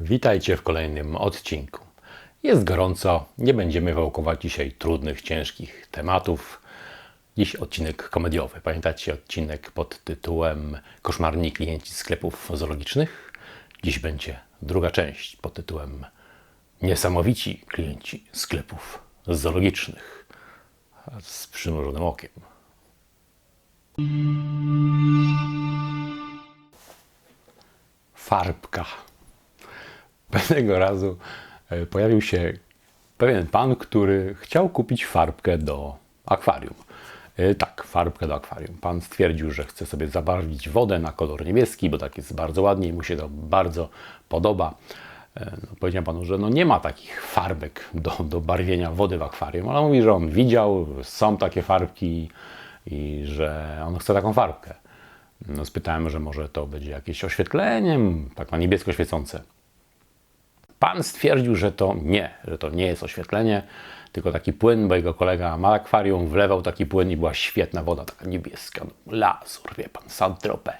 Witajcie w kolejnym odcinku. Jest gorąco, nie będziemy wałkować dzisiaj trudnych, ciężkich tematów. Dziś odcinek komediowy. Pamiętacie odcinek pod tytułem Koszmarni klienci sklepów zoologicznych? Dziś będzie druga część pod tytułem Niesamowici klienci sklepów zoologicznych z przymrużonym okiem. Farbka. Pewnego razu e, pojawił się pewien pan, który chciał kupić farbkę do akwarium. E, Tak, farbkę do akwarium. Pan stwierdził, że chce sobie zabarwić wodę na kolor niebieski, bo tak jest bardzo ładnie i mu się to bardzo podoba. E, No, powiedziałem panu, że no nie ma takich farbek do, do barwienia wody w akwarium, ale mówi, że on widział, są takie farbki i że on chce taką farbkę. No, spytałem, że może to będzie jakieś oświetlenie, tak na niebiesko świecące. Pan stwierdził, że to nie, że to nie jest oświetlenie, tylko taki płyn, bo jego kolega ma akwarium, wlewał taki płyn i była świetna woda, taka niebieska, no, lazur, wie pan, Saint-Tropez.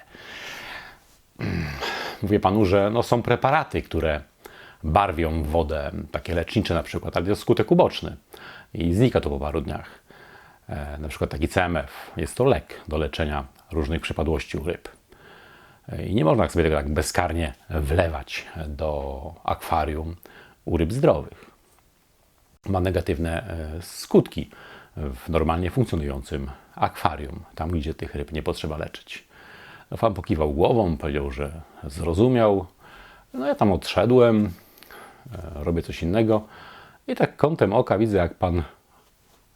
Mm, Mówię panu, że no, są preparaty, które barwią wodę, takie lecznicze na przykład, ale to jest skutek uboczny i znika to po paru dniach. E, na przykład taki CMF, jest to lek do leczenia różnych przypadłości u ryb. I nie można sobie tego tak bezkarnie wlewać do akwarium u ryb zdrowych. Ma negatywne e, skutki w normalnie funkcjonującym akwarium, tam gdzie tych ryb nie potrzeba leczyć. No, pan pokiwał głową, powiedział, że zrozumiał. No ja tam odszedłem, e, robię coś innego i tak kątem oka widzę, jak pan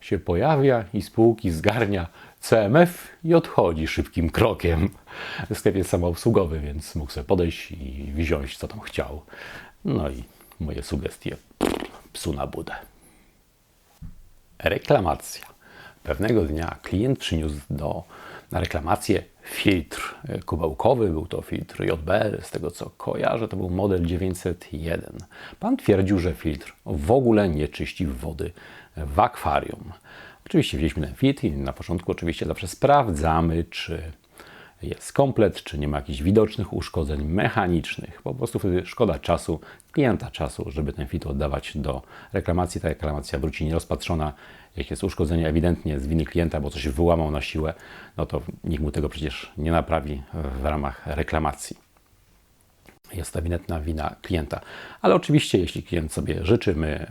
się pojawia i z półki zgarnia CMF i odchodzi szybkim krokiem. Sklep jest samoobsługowy, więc mógł sobie podejść i wziąć, co tam chciał. No i moje sugestie psu na budę. Reklamacja. Pewnego dnia klient przyniósł do, na reklamację filtr kubełkowy. Był to filtr JBL, z tego co kojarzę, to był model 901. Pan twierdził, że filtr w ogóle nie czyści wody w akwarium. Oczywiście wzięliśmy ten filtr i na początku oczywiście zawsze sprawdzamy, czy jest komplet, czy nie ma jakichś widocznych uszkodzeń mechanicznych. Po prostu wtedy szkoda czasu, klienta czasu, żeby ten filtr oddawać do reklamacji. Ta reklamacja wróci nierozpatrzona. Jak jest uszkodzenie ewidentnie z winy klienta, bo coś wyłamał na siłę, no to nikt mu tego przecież nie naprawi w ramach reklamacji. Jest ewidentna wina klienta. Ale oczywiście, jeśli klient sobie życzy, my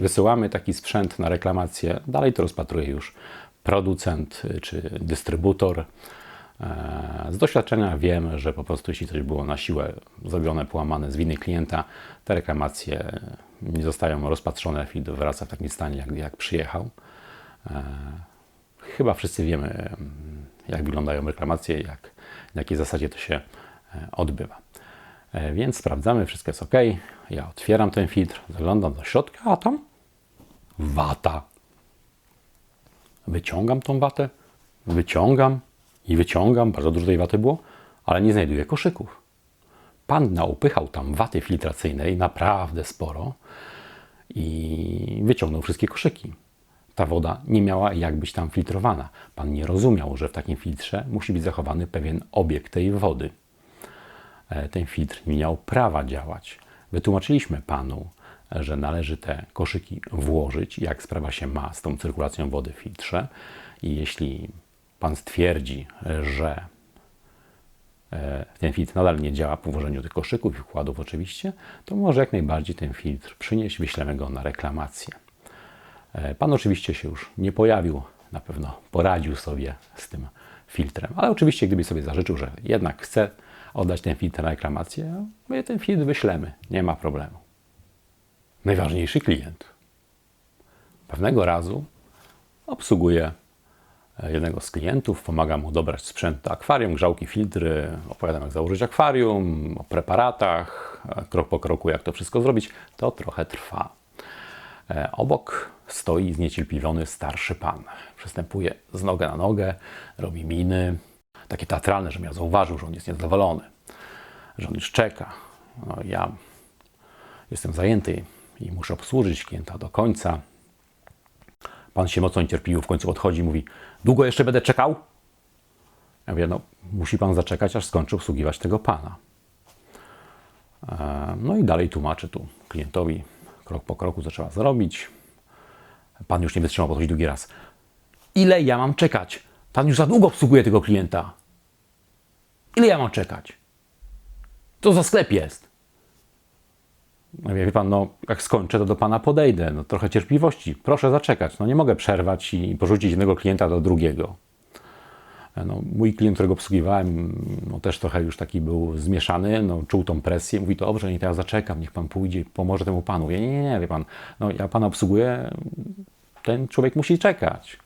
wysyłamy taki sprzęt na reklamację, dalej to rozpatruje już producent y, czy dystrybutor. E, Z doświadczenia wiem, że po prostu jeśli coś było na siłę zrobione, połamane z winy klienta, te reklamacje nie zostają rozpatrzone, feed wraca w takim stanie, jak, jak przyjechał. E, Chyba wszyscy wiemy, mm, jak wyglądają reklamacje, jak, na jakiej zasadzie to się e, odbywa. E, Więc sprawdzamy, wszystko jest ok. Ja otwieram ten filtr, zaglądam do środka, a tam wata. Wyciągam tą watę, wyciągam i wyciągam, bardzo dużo tej waty było, ale nie znajduję koszyków. Pan naupychał tam waty filtracyjnej naprawdę sporo i wyciągnął wszystkie koszyki. Ta woda nie miała jak być tam filtrowana. Pan nie rozumiał, że w takim filtrze musi być zachowany pewien obieg tej wody. E, Ten filtr nie miał prawa działać. Wytłumaczyliśmy panu, że należy te koszyki włożyć, jak sprawa się ma z tą cyrkulacją wody w filtrze. I jeśli pan stwierdzi, że e, ten filtr nadal nie działa po włożeniu tych koszyków i wkładów oczywiście, to może jak najbardziej ten filtr przynieść, wyślemy go na reklamację. E, Pan oczywiście się już nie pojawił, na pewno poradził sobie z tym filtrem, ale oczywiście gdyby sobie zażyczył, że jednak chce oddać ten filtr na reklamację, my ten filtr wyślemy, nie ma problemu. Najważniejszy klient. Pewnego razu obsługuję e, jednego z klientów, pomagam mu dobrać sprzęt do akwarium, grzałki, filtry, opowiadam jak założyć akwarium, o preparatach, e, krok po kroku jak to wszystko zrobić. To trochę trwa. E, Obok stoi zniecierpliwiony starszy pan. Przystępuje z nogę na nogę, robi miny, takie teatralne, żebym ja zauważył, że on jest niezadowolony, że on już czeka. No, ja jestem zajęty i muszę obsłużyć klienta do końca. Pan się mocno niecierpliwił, w końcu odchodzi i mówi, długo jeszcze będę czekał? Ja mówię, no musi pan zaczekać, aż skończy obsługiwać tego pana. E, No i dalej tłumaczę tu klientowi, krok po kroku, co trzeba zrobić. Pan już nie wytrzymał, podchodzi drugi raz. Ile ja mam czekać? Pan już za długo obsługuje tego klienta. Ile ja mam czekać? Co za sklep jest? No wie pan, no jak skończę, to do pana podejdę. No trochę cierpliwości. Proszę zaczekać. No nie mogę przerwać i porzucić jednego klienta do drugiego. No, mój klient, którego obsługiwałem, no, też trochę już taki był zmieszany, no, czuł tą presję. Mówi, dobrze, niech ja zaczekam, niech pan pójdzie, pomoże temu panu. Ja nie, nie, nie, wie pan, no, ja pana obsługuję, ten człowiek musi czekać.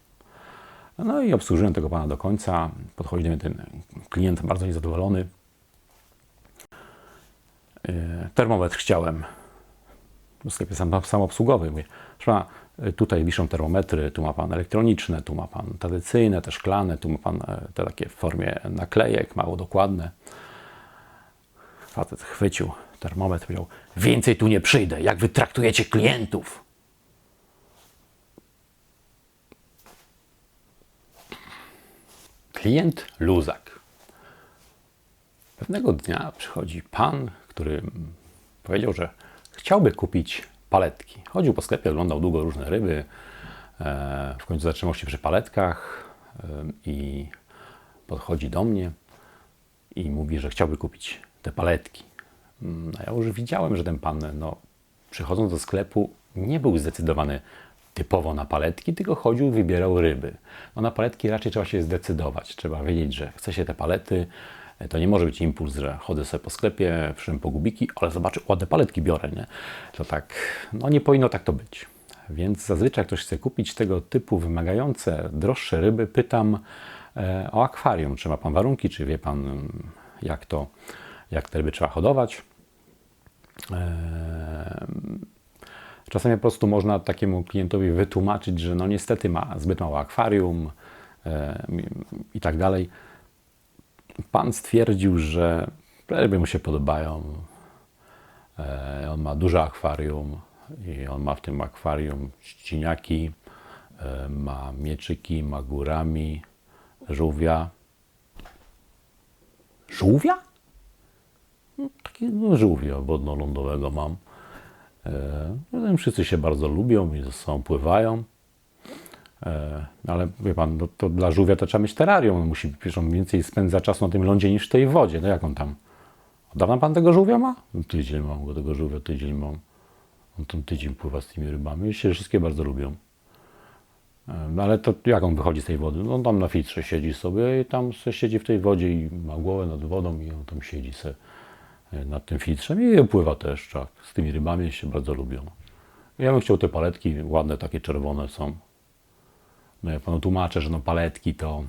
No i obsłużyłem tego pana do końca. Podchodzi do mnie ten klient bardzo niezadowolony. Yy, Termometr chciałem. W sklepie sam, samoobsługowy. Mówię, proszę y, tutaj wiszą termometry, tu ma pan elektroniczne, tu ma pan tradycyjne, te szklane, tu ma pan e, te takie w formie naklejek, mało dokładne. Facet chwycił termometr, powiedział, więcej tu nie przyjdę, jak wy traktujecie klientów. Klient luzak. Pewnego dnia przychodzi pan, który powiedział, że chciałby kupić paletki. Chodził po sklepie, oglądał długo różne ryby. E, W końcu zatrzymał się przy paletkach e, i podchodzi do mnie i mówi, że chciałby kupić te paletki. Mm, ja już widziałem, że ten pan, no, przychodząc do sklepu, nie był zdecydowany typowo na paletki, tylko chodził, wybierał ryby. No, na paletki raczej trzeba się zdecydować. Trzeba wiedzieć, że chce się te palety. E, To nie może być impuls, że chodzę sobie po sklepie, przyszedłem po gubiki, ale zobaczę, ładne paletki biorę, nie? To tak, no nie powinno tak to być. Więc zazwyczaj ktoś chce kupić tego typu wymagające, droższe ryby, pytam e, o akwarium. Czy ma Pan warunki, czy wie Pan, jak to, jak te ryby trzeba hodować. Czasami po prostu można takiemu klientowi wytłumaczyć, że no niestety ma zbyt małe akwarium e, i tak dalej. Pan stwierdził, że ryby mu się podobają. E, On ma duże akwarium i on ma w tym akwarium ściniaki, e, ma mieczyki, ma górami, żółwia. Żółwia? No, Takiego no, wodno-lądowego mam. E, no, Wszyscy się bardzo lubią i ze sobą pływają. E, Ale wie pan, no, to dla żółwia to trzeba mieć terrarium. On musi przecież więcej spędza czasu na tym lądzie niż w tej wodzie. No jak on tam? Od dawna pan tego żółwia ma? No, tydzień mam go, tego żółwia tydzień mam. On tam tydzień pływa z tymi rybami i się wszystkie bardzo lubią. E, ale to jak on wychodzi z tej wody? No on tam na filtrze siedzi sobie i tam siedzi w tej wodzie i ma głowę nad wodą i on tam siedzi se e, nad tym filtrem i pływa też, tak. Z tymi rybami się bardzo lubią. Ja bym chciał te paletki, ładne takie czerwone są. No ja panu tłumaczę, że no paletki to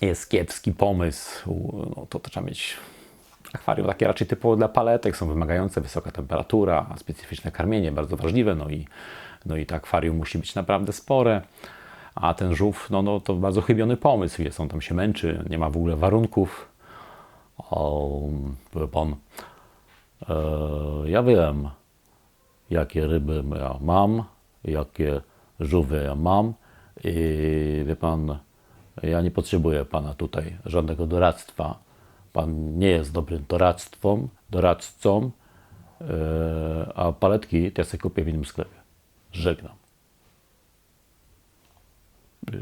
jest kiepski pomysł. No to, to trzeba mieć akwarium takie raczej typowo dla paletek, są wymagające wysoka temperatura, specyficzne karmienie, bardzo wrażliwe, no i, no i to akwarium musi być naprawdę spore. A ten żółw, no, no to bardzo chybiony pomysł jest, on tam się męczy, nie ma w ogóle warunków. O, powie pan, e, ja wiem, jakie ryby ja mam, jakie żółwie ja mam i wie pan, ja nie potrzebuję pana tutaj żadnego doradztwa. Pan nie jest dobrym doradztwą, doradcą, e, a paletki to ja sobie kupię w innym sklepie. Żegnam.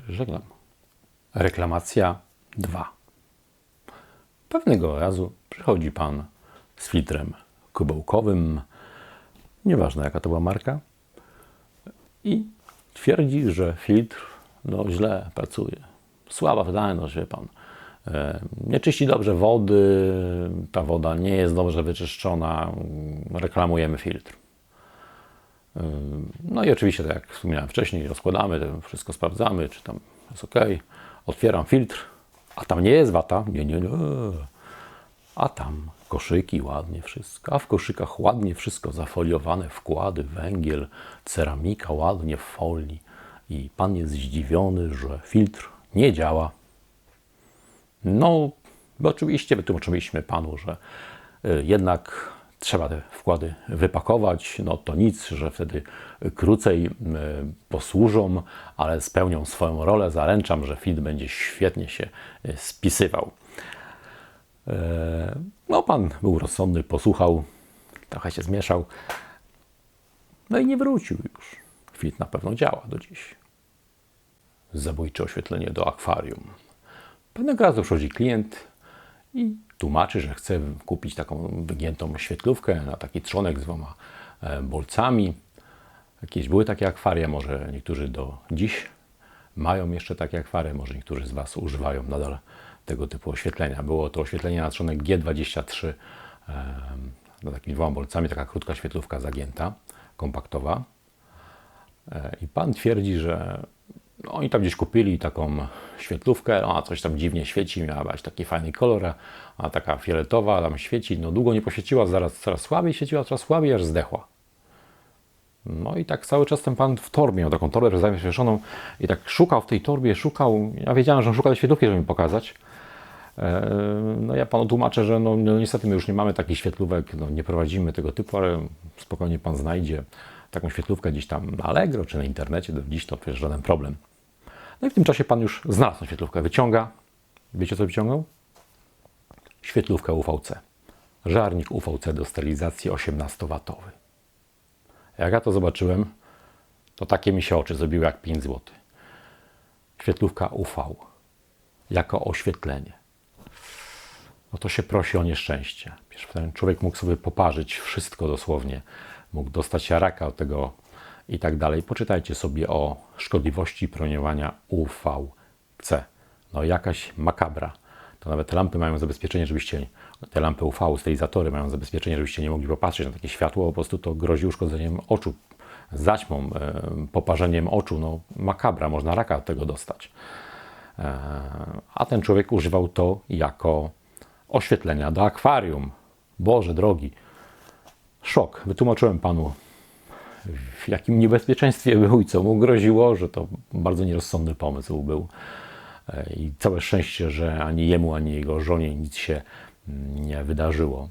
Żegnam. Reklamacja 2. Pewnego razu przychodzi pan z filtrem kubełkowym, nieważne jaka to była marka, i twierdzi, że filtr no, źle pracuje. Słaba wydajność, wie pan. E, Nie czyści dobrze wody, ta woda nie jest dobrze wyczyszczona, reklamujemy filtr. E, No i oczywiście, tak jak wspomniałem wcześniej, rozkładamy, wszystko sprawdzamy, czy tam jest ok. Otwieram filtr, a tam nie jest wata. Nie, nie, nie. A tam koszyki, ładnie wszystko. A w koszykach ładnie wszystko zafoliowane, wkłady, węgiel, ceramika, ładnie w folii. I pan jest zdziwiony, że filtr nie działa. No, bo oczywiście wytłumaczyliśmy panu, że y, jednak trzeba te wkłady wypakować. No to nic, że wtedy krócej y, posłużą, ale spełnią swoją rolę. Zaręczam, że filtr będzie świetnie się y, spisywał. E, No, pan był rozsądny, posłuchał, trochę się zmieszał. No i nie wrócił już. Fit na pewno działa do dziś. Zabójcze oświetlenie do akwarium. Pewnego razu przychodzi klient i tłumaczy, że chce kupić taką wygiętą świetlówkę na taki trzonek z dwoma e, bolcami. Jakieś były takie akwaria, może niektórzy do dziś mają jeszcze takie akwaria, może niektórzy z Was używają nadal tego typu oświetlenia. Było to oświetlenie na trzonek G23 em, na takimi dwoma bolcami, taka krótka świetlówka zagięta, kompaktowa. E, I pan twierdzi, że no, oni tam gdzieś kupili taką świetlówkę, ona coś tam dziwnie świeci, miała być taki fajny kolor, a taka fioletowa tam świeci, no długo nie poświeciła, zaraz coraz słabiej świeciła, coraz słabiej, aż zdechła. No i tak cały czas ten pan w torbie miał taką torbę zawieszoną i tak szukał w tej torbie, szukał, ja wiedziałem, że on szuka tej świetlówki, żeby mi pokazać. E, No ja panu tłumaczę, że no, no niestety my już nie mamy takich świetlówek, no nie prowadzimy tego typu, ale spokojnie pan znajdzie taką świetlówkę gdzieś tam na Allegro czy na internecie, do dziś to przecież żaden problem. No i w tym czasie pan już znalazł tą świetlówkę, wyciąga. Wiecie co wyciągnął? Świetlówkę UVC. Żarnik UVC do sterylizacji 18-watowy. Jak ja to zobaczyłem, to takie mi się oczy zrobiły jak 5 zł. Świetlówka UV jako oświetlenie. No to się prosi o nieszczęście. Przecież ten człowiek mógł sobie poparzyć wszystko dosłownie. Mógł dostać raka od tego i tak dalej. Poczytajcie sobie o szkodliwości promieniowania UVC. No jakaś makabra. To nawet lampy mają zabezpieczenie, żebyście, te lampy UV, stylizatory mają zabezpieczenie, żebyście nie mogli popatrzeć na takie światło, po prostu to grozi uszkodzeniem oczu, zaćmą, e, poparzeniem oczu. No makabra, można raka od tego dostać. E, A ten człowiek używał to jako oświetlenia do akwarium. Boże drogi. Szok. Wytłumaczyłem panu, w jakim niebezpieczeństwie był i co mu groziło, że to bardzo nierozsądny pomysł był. E, I całe szczęście, że ani jemu, ani jego żonie nic się mm, nie wydarzyło.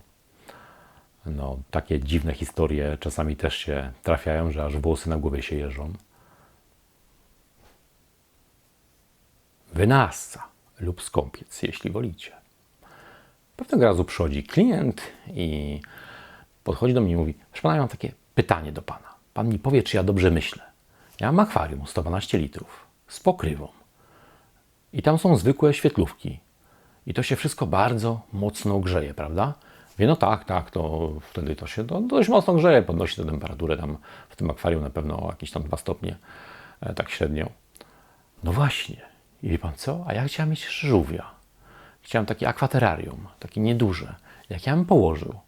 No, takie dziwne historie czasami też się trafiają, że aż włosy na głowie się jeżą. Wynasca lub skąpiec, jeśli wolicie. Pewnego razu przychodzi klient i podchodzi do mnie i mówi: Proszę pana, ja mam takie pytanie do pana. Pan mi powie, czy ja dobrze myślę. Ja mam akwarium 112 litrów z pokrywą. I tam są zwykłe świetlówki. I to się wszystko bardzo mocno grzeje, prawda? Wie, no tak, tak, to wtedy to się to dość mocno grzeje, podnosi tę temperaturę tam w tym akwarium na pewno o jakieś tam 2 stopnie, e, tak średnio. No właśnie. I wie pan co? A ja chciałem mieć żółwia. Chciałem takie akwaterarium, takie nieduże. Jak ja bym położył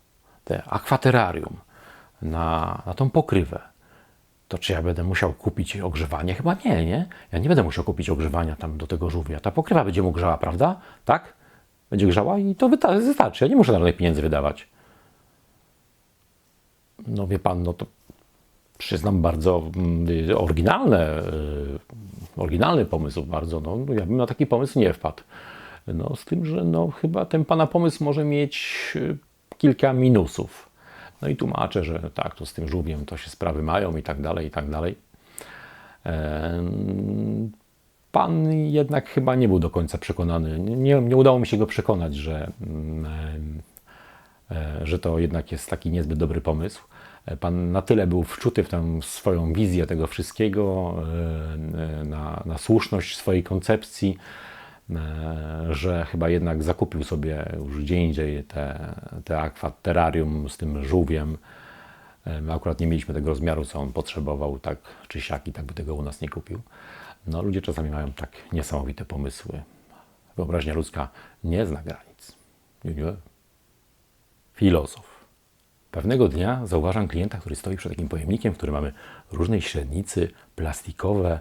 te akwaterarium na, na tą pokrywę, to czy ja będę musiał kupić ogrzewanie? Chyba nie, nie? Ja nie będę musiał kupić ogrzewania tam do tego żółwia. Ta pokrywa będzie mu grzała, prawda? Tak? Będzie grzała i to wystarczy. Ja nie muszę żadnych pieniędzy wydawać. No wie pan, no to przyznam bardzo mm, oryginalne, y, oryginalny pomysł bardzo. No, ja bym na taki pomysł nie wpadł. No, z tym, że no, chyba ten pana pomysł może mieć y, kilka minusów. No i tłumaczę, że tak, to z tym żółwiem to się sprawy mają i tak dalej, i tak dalej. Pan jednak chyba nie był do końca przekonany. Nie, nie udało mi się go przekonać, że, mm, e, że to jednak jest taki niezbyt dobry pomysł. E, Pan na tyle był wczuty w tę swoją wizję tego wszystkiego, e, na, na słuszność swojej koncepcji, e, że chyba jednak zakupił sobie już gdzie indziej te, te akwaterarium z tym żółwiem. E, My akurat nie mieliśmy tego rozmiaru, co on potrzebował, tak czy siak, i tak by tego u nas nie kupił. No, ludzie czasami mają tak niesamowite pomysły. Wyobraźnia ludzka nie zna granic. Filozof. Pewnego dnia zauważam klienta, który stoi przed takim pojemnikiem, w którym mamy różnej średnicy, plastikowe,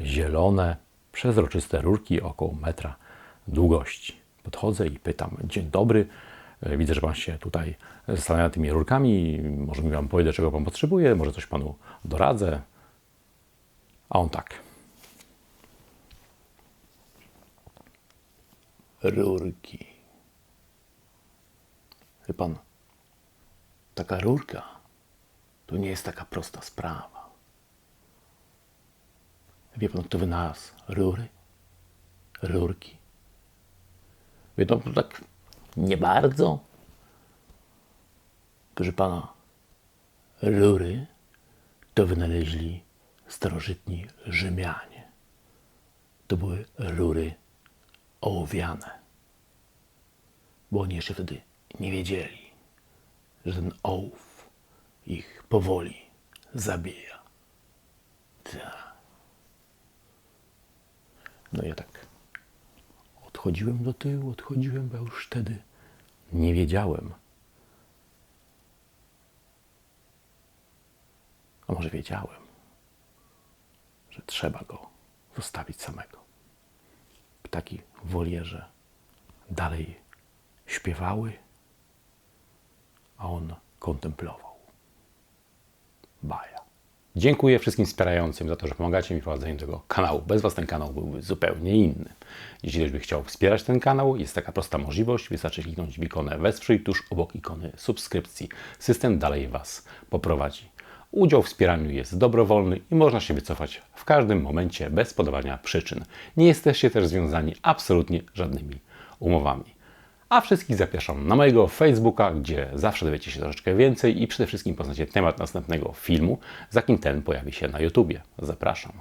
zielone, przezroczyste rurki około metra długości. Podchodzę i pytam: Dzień dobry. E, Widzę, że Pan się tutaj zastanawia tymi rurkami. Może mi Wam powie, czego Pan potrzebuje, może coś Panu doradzę. A on tak. Rurki. Wie Pan, taka rurka to nie jest taka prosta sprawa. Wie Pan, kto wynalazł rury? Rurki. Wie Pan, to tak nie bardzo. Proszę Pana, Rury to wynaleźli starożytni Rzymianie. To były rury ołowiane. Bo oni jeszcze wtedy nie wiedzieli, że ten ołów ich powoli zabija. Ta. No ja tak odchodziłem do tyłu, odchodziłem, bo już wtedy nie wiedziałem. A może wiedziałem, że trzeba go zostawić samego. Ptaki w wolierze dalej śpiewały, a on kontemplował. Baja. Dziękuję wszystkim wspierającym za to, że pomagacie mi w prowadzeniu tego kanału. Bez Was ten kanał byłby zupełnie inny. Jeśli ktoś by chciał wspierać ten kanał, jest taka prosta możliwość. Wystarczy kliknąć w ikonę Wesprzyj tuż obok ikony subskrypcji. System dalej Was poprowadzi. Udział w wspieraniu jest dobrowolny i można się wycofać w każdym momencie bez podawania przyczyn. Nie jesteście też związani absolutnie żadnymi umowami. A wszystkich zapraszam na mojego Facebooka, gdzie zawsze dowiecie się troszeczkę więcej i przede wszystkim poznacie temat następnego filmu, za kim ten pojawi się na YouTubie. Zapraszam.